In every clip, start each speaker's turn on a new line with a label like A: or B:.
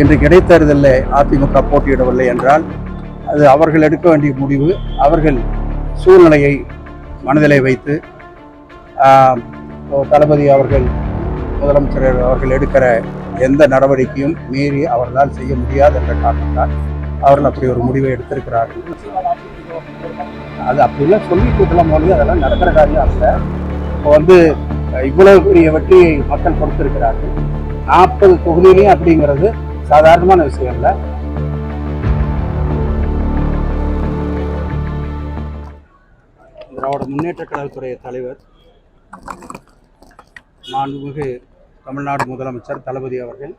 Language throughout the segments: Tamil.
A: இன்று இடைத்தேர்தலில் அதிமுக போட்டியிடவில்லை என்றால் அது அவர்கள் எடுக்க வேண்டிய முடிவு. அவர்கள் சூழ்நிலையை மனதிலே வைத்து தளபதி அவர்கள் முதலமைச்சர் அவர்கள் எடுக்கிற எந்த நடவடிக்கையும் மீறி அவர்களால் செய்ய முடியாது என்ற காரணத்தால் அவர்கள் அப்படி ஒரு முடிவை எடுத்திருக்கிறார்கள். அது அப்படிலாம் சொல்லி கொடுக்கலாம் போது அதெல்லாம் நடக்கிற காரியம் அல்ல. இப்போ வந்து இவ்வளவு பெரிய வெற்றியை மக்கள் கொடுத்திருக்கிறார்கள். நாற்பது தொகுதியிலையும் அப்படிங்கிறது சாதாரணமான விஷயம் இல்லை திராவிட முன்னேற்ற கழகத்துறை தலைவர் மாண்புமிகு தமிழ்நாடு முதலமைச்சர் தளபதி அவர்கள்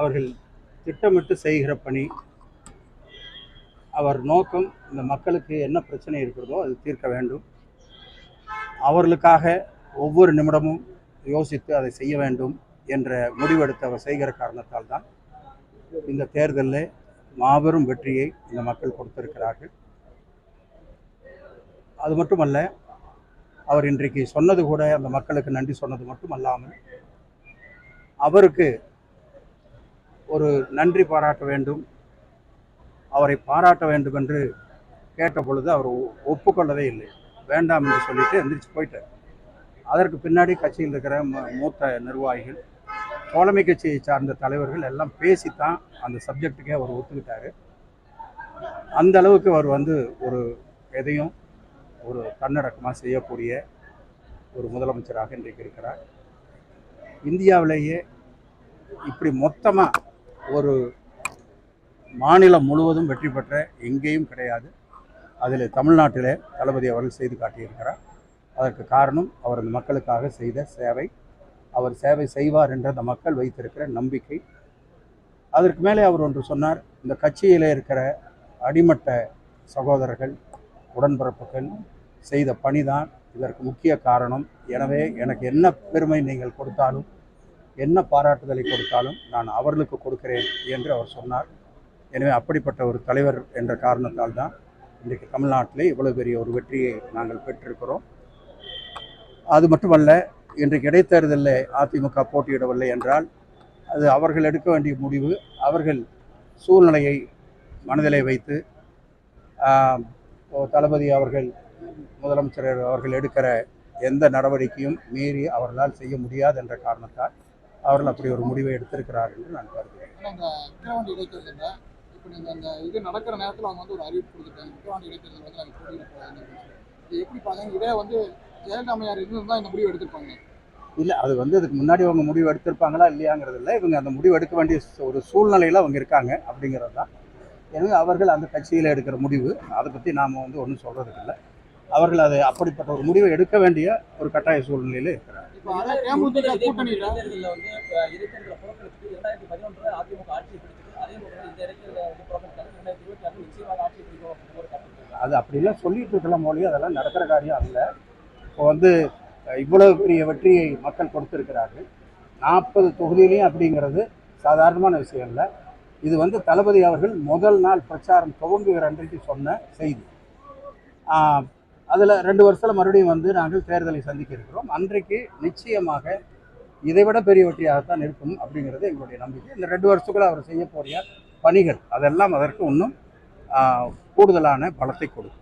A: அவர்கள் திட்டமிட்டு செய்கிற பணி அவர் நோக்கம் இந்த மக்களுக்கு என்ன பிரச்சனை இருக்கிறதோ அது தீர்க்க வேண்டும். அவர்களுக்காக ஒவ்வொரு நிமிடமும் யோசித்து அதை செய்ய வேண்டும். என்ற முடிவெடுத்து அவர் செய்கிற காரணத்தால் தான் இந்த தேர்தலில் மாபெரும் வெற்றியை இந்த மக்கள் கொடுத்திருக்கிறார்கள். அது மட்டுமல்ல அவர் இன்றைக்கு சொன்னது கூட அந்த மக்களுக்கு நன்றி சொன்னது மட்டும் அல்லாமல் அவருக்கு ஒரு நன்றி பாராட்ட வேண்டும் அவரை பாராட்ட வேண்டும் என்று கேட்ட பொழுது அவர் ஒ- ஒப்புக்கொள்ளவே இல்லை. வேண்டாம் என்று சொல்லிட்டு எந்திரிச்சு போயிட்டார். அதற்கு பின்னாடி கட்சியில் இருக்கிற ம- மூத்த நிர்வாகிகள் தோழமை கட்சியை சார்ந்த தலைவர்கள் எல்லாம் பேசித்தான் அந்த சப்ஜெக்ட்டுக்கே அவர் ஒத்துக்கிட்டாரு. அந்த அளவுக்கு அவர் வந்து ஒரு எதையும் ஒரு தன்னடக்கமாக செய்யக்கூடிய ஒரு முதலமைச்சராக இன்றைக்கு இருக்கிறார். இந்தியாவிலேயே இப்படி மொத்தமாக ஒரு மாநிலம் முழுவதும் வெற்றி பெற்ற எங்கேயும் கிடையாது. அதில் தமிழ்நாட்டிலே தளபதி அவர்கள் செய்து காட்டியிருக்கிறார். அதற்கு காரணம் அவர் மக்களுக்காக செய்த சேவை. அவர் சேவை செய்வார் என்ற அந்த மக்கள் வைத்திருக்கிற நம்பிக்கை. அதற்கு மேலே அவர் ஒன்று சொன்னார் இந்த கட்சியில் இருக்கிற அடிமட்ட சகோதரர்கள் உடன்பிறப்புகள் செய்த பணிதான் இதற்கு முக்கிய காரணம். எனவே எனக்கு என்ன பெருமை நீங்கள் கொடுத்தாலும் என்ன பாராட்டுதலை கொடுத்தாலும் நான் அவர்களுக்கு கொடுக்கிறேன் என்று அவர் சொன்னார். எனவே அப்படிப்பட்ட ஒரு தலைவர் என்ற காரணத்தால் தான் இன்றைக்கு தமிழ்நாட்டிலே இவ்வளோ பெரிய ஒரு வெற்றியை நாங்கள் பெற்றிருக்கிறோம். அது மட்டுமல்ல இன்றைக்கு இடைத்தேர்தலில் அதிமுக போட்டியிடவில்லை என்றால் அது அவர்கள் எடுக்க வேண்டிய முடிவு. அவர்கள் சூழ்நிலையை மனதிலே வைத்து தளபதி அவர்கள் முதலமைச்சர் அவர்கள் எடுக்கிற எந்த நடவடிக்கையும் மீறி அவர்களால் செய்ய முடியாது என்ற காரணத்தால் அவர்கள் அப்படி ஒரு முடிவை எடுத்திருக்கிறார் என்று நான் கருதுகிறேன்.
B: ஆனா இப்போ நீங்கள் அந்த இது நடக்கிற நேரத்தில் அவங்க வந்து ஒரு அறிவிப்பு கொடுத்துட்டாங்க விக்கிரவாண்டி இடைத்தேர்தல் வந்து நாங்கள் போட்டியிட போகிறோம் எப்படி பார்த்தாங்க இதே வந்து ஜெயலலிதா அம்மையார் இருந்திருந்தா இந்த முடிவு எடுத்திருப்பாங்க.
A: இல்லை அது வந்து அதுக்கு முன்னாடி அவங்க முடிவு எடுத்திருப்பாங்களா இல்லையாங்கிறது இல்லை. இவங்க அந்த முடிவு எடுக்க வேண்டிய ஒரு சூழ்நிலையில் அவங்க இருக்காங்க அப்படிங்கிறது தான். எனவே அவர்கள் அந்த கட்சியில் எடுக்கிற முடிவு அதை பற்றி நாம் வந்து ஒன்றும் சொல்கிறதுக்கு இல்லை. அவர்கள் அதை அப்படிப்பட்ட ஒரு முடிவை எடுக்க வேண்டிய ஒரு கட்டாய சூழ்நிலையில் இருக்கிறார்.
C: அதிமுக பிடிச்சது அதே மாதிரி இந்த இடைத்தேர்தலை
A: அது அப்படிலாம் சொல்லிட்டு இருக்கலாம் மொழி அதெல்லாம் நடக்கிற காரியம் அல்ல. இப்போ வந்து இவ்வளவு பெரிய வெற்றியை மக்கள் கொடுத்திருக்கிறார்கள். நாற்பது தொகுதியிலையும் அப்படிங்கிறது சாதாரணமான விஷயம் இல்லை இது வந்து தளபதி அவர்கள் முதல் நாள் பிரச்சாரம் துவங்குகிற அன்றைக்கு சொன்ன செய்தி. அதில் ரெண்டு வருஷத்தில் மறுபடியும் வந்து நாங்கள் தேர்தலை சந்திக்க இருக்கிறோம். அன்றைக்கு நிச்சயமாக இதைவிட பெரிய வெற்றியாகத்தான் இருக்கும் அப்படிங்கிறது எங்களுடைய நம்பிக்கை. இந்த ரெண்டு வருஷத்துக்குள்ள அவர் செய்ய போறிய பணிகள் அதெல்லாம் அதற்கு இன்னும் கூடுதலான பலத்தை கொடுக்கும்.